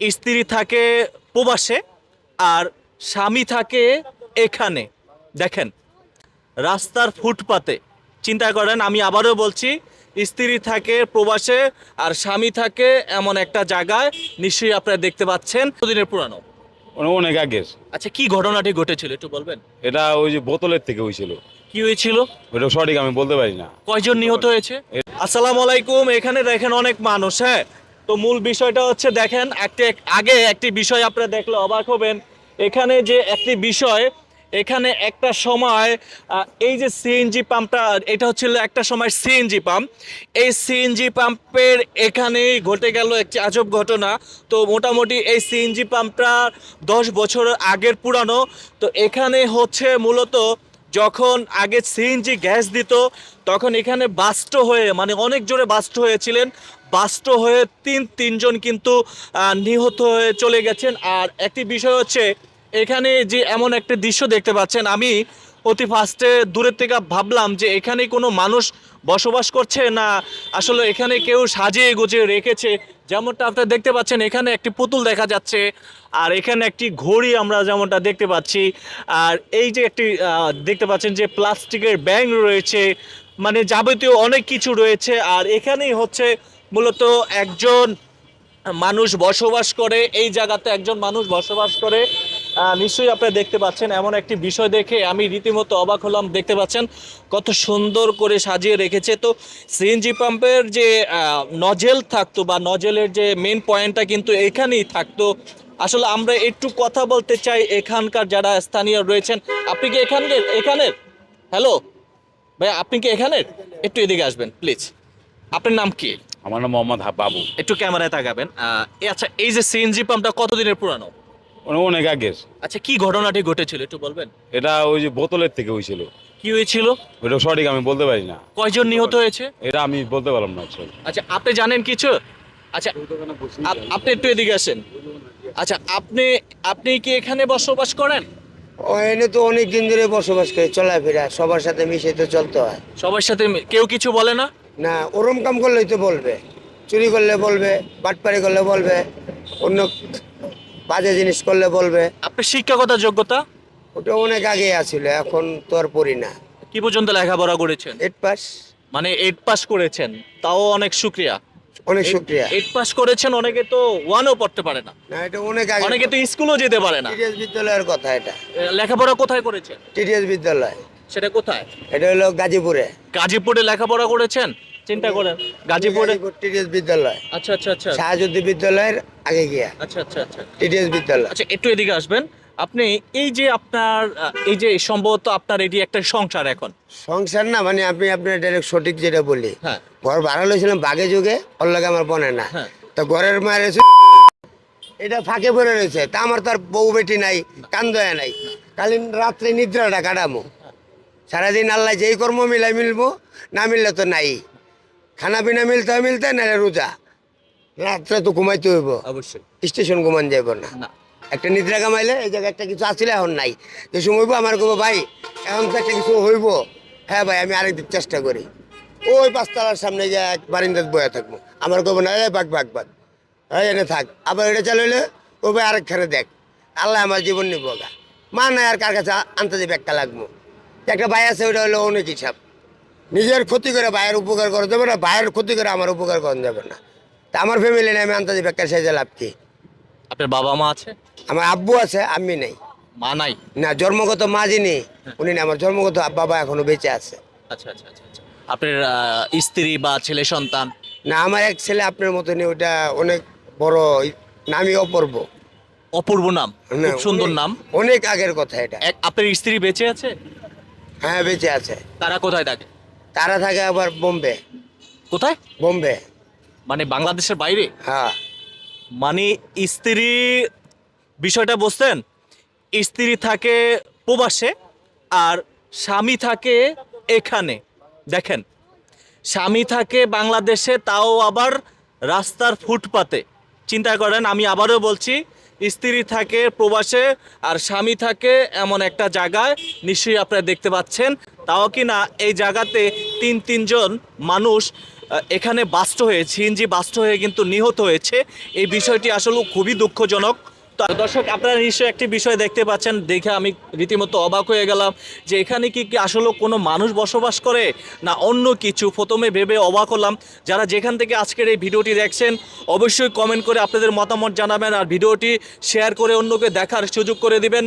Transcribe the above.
স্ত্রী থাকে প্রবাসে আর স্বামী থাকে এখানে। দেখেন রাস্তার ফুটপাতে। চিন্তা করেন আমি আবারও বলছি স্ত্রী থাকে প্রবাসে আর স্বামী থাকে এমন একটা জায়গায়। নিশ্চয়ই আপনারা দেখতে পাচ্ছেন দিনের পুরানো? অনেক আগের। আচ্ছা কি ঘটনাটি ঘটেছিল একটু বলবেন? এটা ওই যে বোতলের থেকে হয়েছিল। কি হয়েছিল? ওটা সঠিক আমি বলতে পারি না। কয়জন নিহত হয়েছে? আসসালামু আলাইকুম এখানে দেখেন অনেক মানুষ হ্যাঁ। তো মূল বিষয়টা হচ্ছে দেখেন একটি আগে একটি বিষয় আপনারা দেখলে অবাক হবেন। এখানে যে একটি বিষয়, এখানে একটা সময় এই যে সিএনজি পাম্পটা, এটা হচ্ছিল একটা সময় সিএনজি পাম্প। এই সিএনজি পাম্পের এখানেই ঘটে গেল একটি আজব ঘটনা। তো মোটামুটি এই সিএনজি পাম্পটা দশ বছর আগের পুরানো। তো এখানে হচ্ছে মূলত যখন আগে সিএনজি গ্যাস দিত, তখন এখানে বাস্ট হয়ে মানে অনেক জোরে বাস্ট হয়েছিলেন। বাস্ট হয়ে তিন, তিনজন কিন্তু নিহত হয়ে চলে গেছেন। আর একটি বিষয় হচ্ছে, এখানে যে এমন একটা দৃশ্য দেখতে পাচ্ছেন, আমি অতি ফার্স্টে দূরের থেকে ভাবলাম যে এখানে কোনো মানুষ বসবাস করছে না, আসলে এখানে কেউ সাজিয়ে গুজিয়ে রেখেছে। যেমনটা আপনারা দেখতে পাচ্ছেন, এখানে একটি পুতুল দেখা যাচ্ছে আর এখানে একটি ঘড়ি আমরা যেমনটা দেখতে পাচ্ছি। আর এই যে একটি দেখতে পাচ্ছেন যে প্লাস্টিকের ব্যাং রয়েছে মানে যাবতীয় অনেক কিছু রয়েছে। আর এখানেই হচ্ছে মূলত একজন মানুষ বসবাস করে, এই জায়গাতে একজন মানুষ বসবাস করে। নিশ্চয়ই আপনারা দেখতে পাচ্ছেন এমন একটি বিষয় দেখে আমি রীতিমতো অবাক হলাম। দেখতে পাচ্ছেন কত সুন্দর করে সাজিয়ে রেখেছে। তো সিএনজি পাম্পের যে নজেল থাকতো বা নজেলের যে মেন পয়েন্টটা কিন্তু এখানেই থাকতো। আসলে আমরা একটু কথা বলতে চাই এখানকার যারা স্থানীয় রয়েছেন। আপনি কি এখানকার এখানের? হ্যালো ভাই আপনি কি এখানের? একটু এদিকে আসবেন প্লিজ আপনার নাম কি? আমার নাম মোহাম্মদ বাবু। একটু ক্যামেরায় তাকাবেন। আচ্ছা এই যে সিএনজি পাম্পটা কতদিনের পুরানো? অনেক আগের। আচ্ছা কি ঘটনাটি ঘটেছিল একটু বলবেন? এটা ওই যে বোতলের থেকে হয়েছিল। কি হয়েছিল? ওটা সঠিক আমি বলতে পারি না। কয়জন নিহত হয়েছে? এটা আমি বলতে পারলাম না আসলে আচ্ছা আপনি জানেন কিছু? আচ্ছা আপ- আপনি একটু এদিকে আসেন। আচ্ছা আপনি আপনি কি এখানে বসবাস করেন? ও এনে তো অনেক দিন ধরে বসবাস করে চলাফেরা সবার সাথে মিশে তো চলতে হয়। সবার সাথে মি- কেউ কিছু বলে না? না ওরম কাম করলেই তো বলবে। চুরি করলে বলবে বাটপারি করলে বলবে অন্য বাজে জিনিস করলে বলবে। আপনার শিক্ষাগত যোগ্যতা? ওটা অনেক আগে আছিল এখন তো আর পড়ি না। কি পর্যন্ত লেখাপড়া করেছেন? এইট পাস মানে এইট পাস করেছেন তাও অনেক শুক্রিয়া। অনেক শুক্রিয়া। এইট পাস করেছেন অনেকে তো ওয়ানও পড়তে পারে না। না এটা অনেক আগে অনেকে তো স্কুলও যেতে পারে না। টিডিএস বিদ্যালয়ের কথা এটা। লেখাপড়া কোথায় করেছেন? টিডিএস বিদ্যালয়। সেটা কোথায়? এটা হলো গাজীপুরে। গাজীপুরে লেখাপড়া করেছেন? চিন্তা করেন। গাজীপুরে টিডিএস বিদ্যালয়। আচ্ছা আচ্ছা আচ্ছা। শাহজুদ্দি বিদ্যালয়ের আগে গিয়া। আচ্ছা আচ্ছা আচ্ছা। টিডিএস বিদ্যালয়। আচ্ছা একটু এদিকে আসবেন। আপনি এই যে আপনার এই যে সম্ভবত আপনার এটি একটা সংসার এখন। সংসার না মানে আপনি আপনার ডাইরেক্ট সঠিক যেটা বলি হ্যাঁ। ঘর ভাড়া লইছিলাম বাগে যুগে ওর লাগে আমার বনে না। হ্যাঁ। তো ঘরের মায়ের এটা ফাঁকে পড়ে রয়েছে। তা আমার তার বউ বেটি নাই কান্দয়া নাই। কালি রাত্রে নিদ্রাটা কাটামো। সারাদিন আল্লাহ যেই কর্ম মিলাই মিলবো না মিললে তো নাই। খানা পিনা মিলতে মিলতে না রোজা। রাত্রে তো ঘুমাইতে হইব। অবশ্যই। স্টেশন ঘুমান যাইব না। একটা নিদ্রা কামাইলে এই জায়গায় একটা কিছু আসলে এখন নাই। যে সময় আমার কব ভাই এখন তো একটা কিছু হইব। হ্যাঁ ভাই আমি আরেকদিন চেষ্টা করি। ওই পাঁচতলার সামনে গিয়ে এক বারিন্দাত বয়ে থাকব। আমার কব না এই বাঘ বাঘ বাঘ। এই এনে থাক। আবার এটা চালাইলে ও ভাই আরেকখানে দেখ। আল্লাহ আমার জীবন নিব গা। মা নাই আর কার কাছে আনতে যাবে একটা লাগবো। একটা ভাই আছে ওটা হলো অনেক হিসাব। নিজের ক্ষতি করে ভাইয়ের উপকার করা যাবে না ভাইয়ের ক্ষতি করে আমার উপকার করা যাবে না। তা আমার ফ্যামিলি নেই আমি আনতে যাবে একটা সাইজে লাভ কি? আপনার বাবা মা আছে? আমার আব্বু আছে আমি নেই। মা নাই? না জন্মগত মা যিনি উনি না আমার জন্মগত বাবা এখনও বেঁচে আছে। আচ্ছা আচ্ছা আচ্ছা আচ্ছা। আপনার আহ, স্ত্রী বা ছেলে সন্তান? না আমার এক ছেলে আপনার মতনই ওটা অনেক বড় নামই অপূর্ব। অপূর্ব নাম? না, খুব সুন্দর অনেক- নাম? অনেক আগের কথা এটা। এক আপনার স্ত্রী বেঁচে আছে? হ্যাঁ বেঁচে আছে। তারা কোথায় থাকে? তারা থাকে আবার বোম্বে। কোথায়? বোম্বে। মানে বাংলাদেশের বাইরে? হ্যাঁ। মানে স্ত্রী বিষয়টা বুঝতেন স্ত্রী থাকে প্রবাসে আর স্বামী থাকে এখানে। দেখেন স্বামী থাকে বাংলাদেশে তাও আবার রাস্তার ফুটপাতে। চিন্তা করেন আমি আবারও বলছি স্ত্রী থাকে প্রবাসে আর স্বামী থাকে এমন একটা জায়গায়। নিশ্চয়ই আপনারা দেখতে পাচ্ছেন। তাও কি না এই জায়গাতে তিন তিনজন মানুষ এখানে বাস্ট হয়ে, সিএনজি বাস্ট হয়ে কিন্তু নিহত হয়েছে। এই বিষয়টি আসলে খুবই দুঃখজনক। দর্শক, আপনারা নিশ্চয়ই একটি বিষয় দেখতে পাচ্ছেন, দেখে আমি রীতিমতো অবাক হয়ে গেলাম যে এখানে কি কি আসলে কোনো মানুষ বসবাস করে না অন্য কিছু? প্রথমে ভেবে অবাক হলাম। যারা যেখান থেকে আজকের এই ভিডিওটি দেখছেন, অবশ্যই কমেন্ট করে আপনাদের মতামত জানাবেন আর ভিডিওটি শেয়ার করে অন্যকে দেখার সুযোগ করে দিবেন।